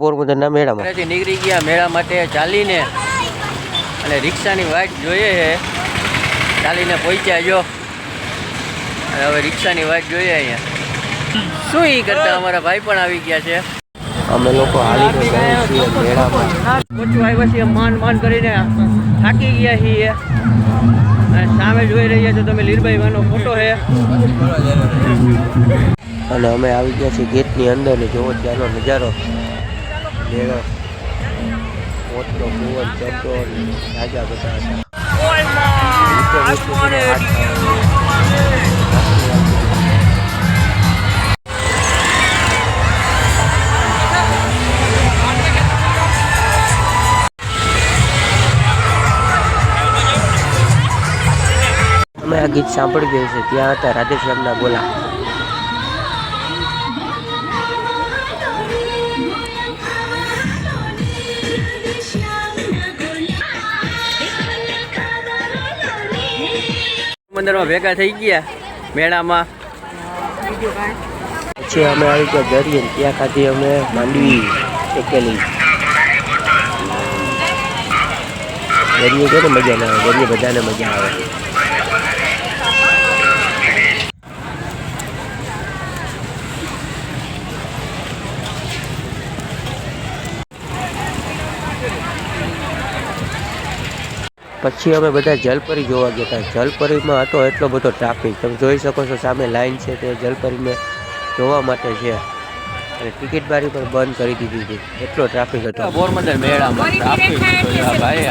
પોરબંદરના મેળામાં. નીકળી ગયા મેળા માટે ચાલીને અને રિક્ષાની વાટ જોઈએ છે. ચાલીને પહોંચ્યા જો. અને હવે રિક્ષાની વાટ જોઈએ અહીંયા. શું એ કરતા અમારા ભાઈ પણ આવી ગયા છે? અમે લોકો હાલી છીએ મેળામાં. ઓછું આવ્યા છીએ માન માન કરીને થાકી ગયા છીએ. અને સામે જોઈ રહ્યા છો તમે લીરભાઈ વાનો ફોટો છે. અને અમે આવી ગયા છીએ ગેટની અંદર ને જોવો ત્યાંનો નજારો. મેળો મોટો ભુવન ચડતો રાજા બધા અમે આ ગીત સાંભળ્યું છે. ત્યાં હતા રાધેશ્યામના બોલા. મંદિરમાં ભેગા થઈ ગયા મેળામાં. પછી અમે આવી ગયા દરિયે, ત્યાં ખાધી અમે માંડવી શેકેલી. દરિયે ને મજા ના આવે, દરિયે બધાને મજા આવે. પછી અમે બધા જલપરી જોવા ગયા હતા જલપરીમાં હતો એટલો બધો ટ્રાફિક તમે જોઈ શકો છો સામે લાઈન છે તે જલપરીને જોવા માટે છે. અને ટિકિટ બારી પણ બંધ કરી દીધી હતી એટલો ટ્રાફિક હતો. મેળામાં ભાઈ